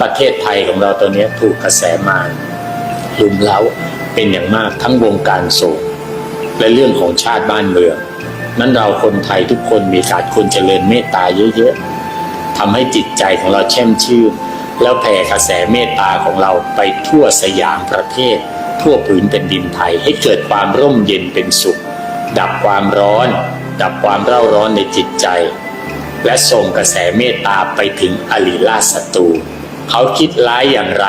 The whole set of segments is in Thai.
ประเทศไทยของเราตอนนี้ถูกกระแสมารลุมเล้าเป็นอย่างมากทั้งวงการโสงและเรื่องของชาติบ้านเมือง นั้นเราคนไทยทุกคนมีการควรเจริญเมตตาเยอะๆทำให้จิตใจของเราแช่มชื่นแล้วแผ่กระแสเมตตาของเราไปทั่วสยามประเทศ ทั่วผืนแผ่นดินไทยให้เกิดความร่มเย็นเป็นสุข ดับความร้อน ดับความเร่าร้อนในจิตใจ และส่งกระแสเมตตาไปถึงอริราศัตรู เขาคิดร้ายอย่างไร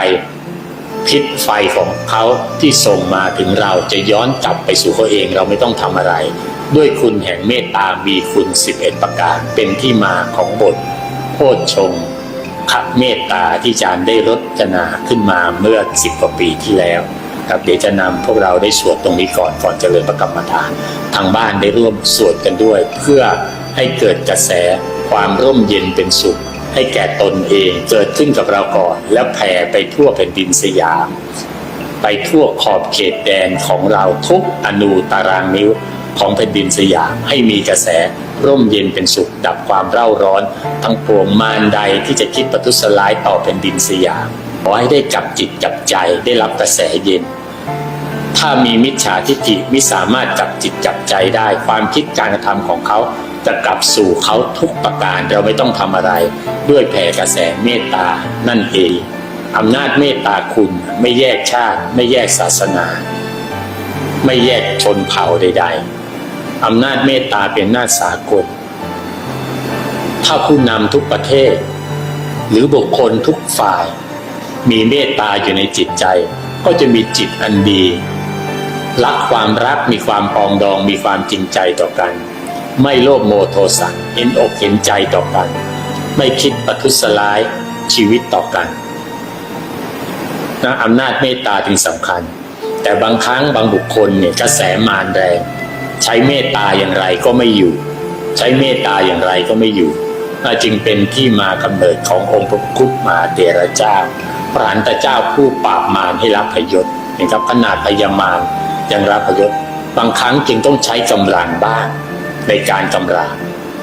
พิษไฟของเขาที่ส่งมาถึงเราจะย้อนกลับไปสู่เขาเองเราไม่ต้องทำอะไร ด้วยคุณแห่งเมตตามีคุณ 11 ประการ เป็นที่มาของบทโพชงขับเมตตาที่อาจารย์ได้รจนาขึ้นมาเมื่อ 10 กว่าปีที่แล้วครับเดี๋ยวจะนำพวกเราได้สวดตรงนี้ก่อนก่อนเจริญพระกรรมฐาน ทางบ้านได้ร่วมสวดกันด้วย เพื่อให้เกิดกระแสความร่มเย็นเป็นสุข ให้แก่ตนเองเกิดขึ้นกับเราก่อน แล้วแผ่ไปทั่วแผ่นดินสยาม ไปทั่วขอบเขตแดนของเราทุกอนูตารางนิ้วของแผ่นดินสยามให้มีกระแส ร่มเย็นเป็นสุขดับความเร่าร้อน ทั้งปวงมารใดที่จะคิดประทุษร้ายต่อแผ่นดินสยามขอให้ได้กลับจิตกลับใจได้รับกระแสเย็น ถ้ามีมิจฉาทิฏฐิไม่สามารถจับจิตจับใจได้ ความคิดการกระทำของเขา จะกลับสู่เขาทุกประการเราไม่ต้องทำอะไร ด้วยแผ่กระแสเมตตานั่นเองอำนาจเมตตาคุณไม่แยกชาติ ไม่แยกศาสนา ไม่แยกชนเผ่าใด ๆอำนาจเมตตาเป็นอำนาจสากล ถ้าผู้นำทุกประเทศ หรือบุคคลทุกฝ่าย มีเมตตาอยู่ในจิตใจ ก็จะมีจิตอันดีรักความรักมีความปองดองมีความจริงใจต่อกัน ไม่โลภโมโทสันเห็นอกเห็นใจต่อกัน ไม่คิดประทุษร้ายชีวิตต่อกันนะอำนาจเมตตาถึงสำคัญ แต่บางครั้งบางบุคคลเนี่ยกระแสมารแรงใช้เมตตาอย่างไรก็ไม่อยู่ ใช้เมตตาอย่างไรก็ไม่อยู่น่าจึงเป็นที่มากำเนิดขององค์พระคุปมาเตระเจ้าพระหันตเจ้าผู้ปราบมารให้รับพยศนะครับขนาดพยามารยังรับพยศบางครั้งจึงต้องใช้กำลังบ้าง ในการกำราบ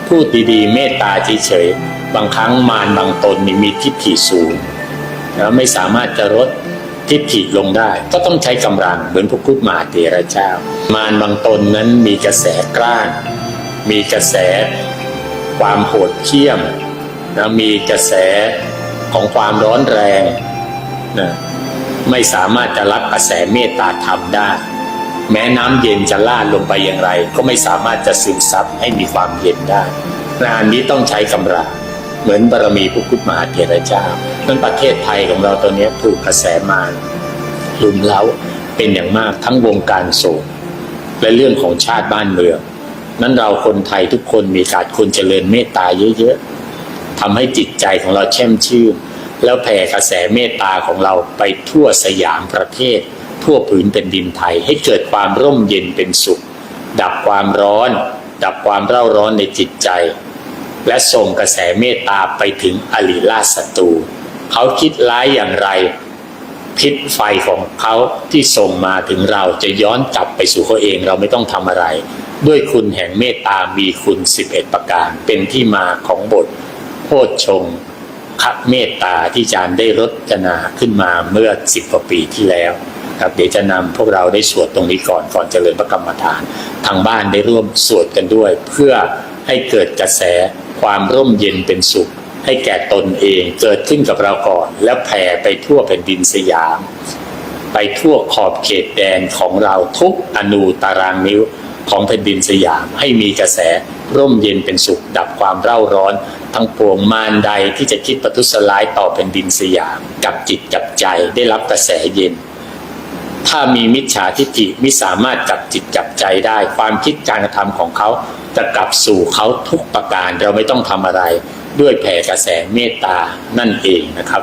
พูดดีๆ เมตตาเฉยๆบางครั้งมารบางตนนี่มีทิฏฐิสูงนะไม่สามารถจะลดทิฏฐิลงได้ ก็ต้องใช้กำลังเหมือนพระคุปมาเตระเจ้า มารบางตนนั้นมีกระแสกล้าน มีกระแสความโหดเหี้ยมนะมีกระแสของความร้อนแรงนะไม่สามารถจะรับกระแสเมตตาธรรมได้ แม้น้ำเย็นจะลาดลงไปอย่างไร ก็ไม่สามารถจะซึมซับให้มีความเย็นได้งานนี้ต้องใช้กำลังเหมือนบารมีพระพุทธมหาเถรเจ้านั้นประเทศไทยของเราตอนนี้ถูกกระแสมารลุมเล้าเป็นอย่างมากทั้งวงการโสงฆ์และเรื่องของชาติบ้านเมือง นั้นเราคนไทยทุกคนมีการควรเจริญเมตตาเยอะๆทำให้จิตใจของเราแช่มชื่น แล้วแผ่กระแสเมตตาของเราไปทั่วสยามประเทศ ทั่วผืนแผ่นดินไทย ให้เกิดความร่มเย็นเป็นสุข ดับความร้อน ดับความเร่าร้อนในจิตใจ และส่งกระแสเมตตาไปถึงอริราชศัตรูเขาคิดร้ายอย่างไร พิษไฟของเขาที่ส่งมาถึงเราจะย้อนกลับไปสู่เขาเองเราไม่ต้องทำอะไร ด้วยคุณแห่งเมตตามีคุณ 11 ประการ เป็นที่มาของบทโพชฌงคับเมตตาที่อาจารย์ได้รจนาขึ้นมาเมื่อ10กว่าปีที่แล้ว ครับ เดี๋ยวจะนำพวกเราได้สวดตรงนี้ก่อนก่อนเจริญพระกรรมฐาน ทางบ้านได้ร่วมสวดกันด้วย เพื่อให้เกิดกระแสความร่มเย็นเป็นสุข ให้แก่ตนเองเกิดขึ้นกับเราก่อน แล้วแผ่ไปทั่วแผ่นดินสยาม ไปทั่วขอบเขตแดนของเราทุกอนูตารางนิ้วของแผ่นดินสยามให้มีกระแสร่มเย็นเป็นสุข ดับความเร่าร้อน ทั้งปวงมารใดที่จะคิดประทุษร้ายต่อแผ่นดินสยาม กับจิตกับใจได้รับกระแสเย็น ถ้ามีมิจฉาทิฏฐิไม่สามารถจับจิตจับใจได้ ความคิดการกระทำของเขาจะกลับสู่เขาทุกประการเราไม่ต้องทำอะไร ด้วยแผ่กระแสเมตตานั่นเองนะครับ